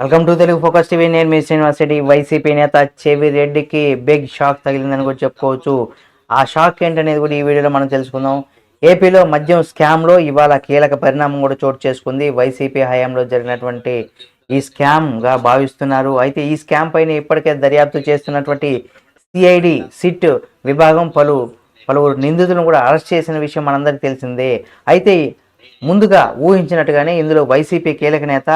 Welcome to Telugu focus TV. నేను మీ university YCP నేత చెవి రెడ్డికి బిగ్ షాక్ తగిలిందని కూడా చెప్పుకోవచ్చు. ఆ షాక్ ఏంటనేది కూడా ఈ వీడియోలో మనం తెలుసుకుందాం. ఏపీలో మద్యం స్కామ్లో ఇవాళ కీలక పరిణామం కూడా చోటు చేసుకుంది. వైసీపీ హయాంలో జరిగినటువంటి ఈ స్కామ్గా భావిస్తున్నారు. అయితే ఈ స్కామ్ పైన ఇప్పటికే దర్యాప్తు చేస్తున్నటువంటి సిఐడి సిట్ విభాగం పలు పలువురు నిందితులను కూడా అరెస్ట్ చేసిన విషయం మనందరికీ తెలిసిందే. అయితే ముందుగా ఊహించినట్టుగానే ఇందులో వైసీపీ కీలక నేత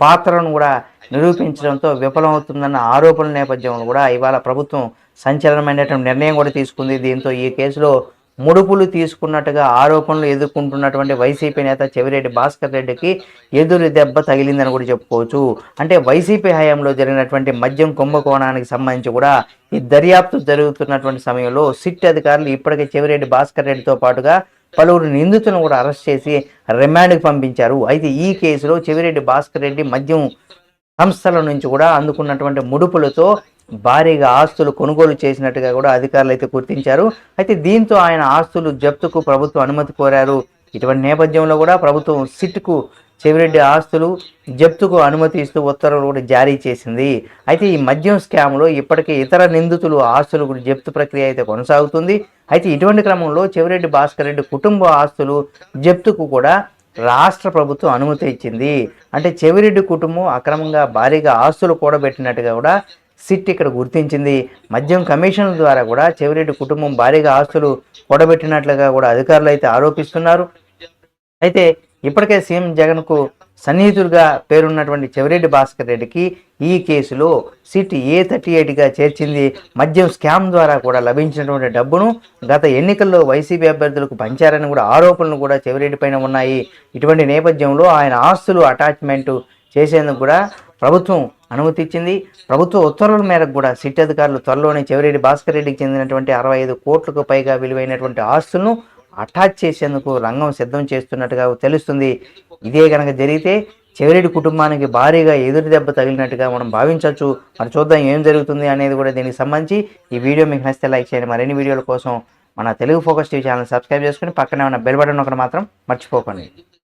పాత్రను కూడా నిరూపించడంతో విఫలమవుతుందన్న ఆరోపణల నేపథ్యంలో కూడా ఇవాళ ప్రభుత్వం సంచలనమైనటువంటి నిర్ణయం కూడా తీసుకుంది. దీంతో ఈ కేసులో ముడుపులు తీసుకున్నట్టుగా ఆరోపణలు ఎదుర్కొంటున్నటువంటి వైసీపీ నేత చెవిరెడ్డి భాస్కర్ రెడ్డికి ఎదురు దెబ్బ తగిలిందని కూడా చెప్పుకోవచ్చు. అంటే వైసీపీ హయాంలో జరిగినటువంటి మద్యం కుంభకోణానికి సంబంధించి కూడా ఈ దర్యాప్తు జరుగుతున్నటువంటి సమయంలో సిట్ అధికారులు ఇప్పటికే చెవిరెడ్డి భాస్కర్ రెడ్డితో పాటుగా పలువురు నిందితులను కూడా అరెస్ట్ చేసి రిమాండ్కి పంపించారు. అయితే ఈ కేసులో చెవిరెడ్డి భాస్కర్ రెడ్డి మద్యం సంస్థల నుంచి కూడా అందుకున్నటువంటి ముడుపులతో భారీగా ఆస్తులు కొనుగోలు చేసినట్టుగా కూడా అధికారులు అయితే గుర్తించారు. అయితే దీంతో ఆయన ఆస్తులు జప్తుకు ప్రభుత్వం అనుమతి కోరారు. ఇటువంటి నేపథ్యంలో కూడా ప్రభుత్వం సిట్కు చెవిరెడ్డి ఆస్తులు జప్తుకు అనుమతి ఇస్తూ ఉత్తర్వులు కూడా జారీ చేసింది. అయితే ఈ మద్యం స్కామ్లో ఇప్పటికే ఇతర నిందితులు ఆస్తులు కూడా జప్తు ప్రక్రియ అయితే కొనసాగుతుంది. అయితే ఇటువంటి క్రమంలో చెవిరెడ్డి భాస్కర్ రెడ్డి కుటుంబ ఆస్తులు జప్తుకు కూడా రాష్ట్ర ప్రభుత్వం అనుమతి ఇచ్చింది. అంటే చెవిరెడ్డి కుటుంబం అక్రమంగా భారీగా ఆస్తులు కూడబెట్టినట్టుగా కూడా సిట్ ఇక్కడ గుర్తించింది. మద్యం కమిషన్ ద్వారా కూడా చెవిరెడ్డి కుటుంబం భారీగా ఆస్తులు కూడబెట్టినట్లుగా కూడా అధికారులు అయితే ఆరోపిస్తున్నారు. అయితే ఇప్పటికే సీఎం జగన్కు సన్నిహితుడిగా పేరున్నటువంటి చెవిరెడ్డి భాస్కర్ రెడ్డికి ఈ కేసులో సిట్ ఏ థర్టీ ఎయిట్గా చేర్చింది. మద్యం స్కామ్ ద్వారా కూడా లభించినటువంటి డబ్బును గత ఎన్నికల్లో వైసీపీ అభ్యర్థులకు పంచారని కూడా ఆరోపణలు కూడా చెవిరెడ్డి పైన ఉన్నాయి. ఇటువంటి నేపథ్యంలో ఆయన ఆస్తులు అటాచ్మెంట్ చేసేందుకు కూడా ప్రభుత్వం అనుమతి ఇచ్చింది. ప్రభుత్వ ఉత్తర్వుల మేరకు కూడా సిట్ అధికారులు త్వరలోనే చెవిరెడ్డి భాస్కర్ రెడ్డికి చెందినటువంటి అరవై ఐదు కోట్లకు పైగా విలువైనటువంటి ఆస్తులను అటాచ్ చేసేందుకు రంగం సిద్ధం చేస్తున్నట్టుగా తెలుస్తుంది. ఇదే కనుక జరిగితే చెవిరెడ్డి కుటుంబానికి భారీగా ఎదురు దెబ్బ తగిలినట్టుగా మనం భావించవచ్చు. మరి చూద్దాం ఏం జరుగుతుంది అనేది కూడా దీనికి సంబంధించి ఈ వీడియో మీకు నచ్చితే లైక్ చేయండి. మరిన్ని వీడియోల కోసం మన Telugu focus TV channel subscribe చేసుకుని పక్కనే ఉన్న బెల్ బటన్ ఒకటి మాత్రం మర్చిపోకండి.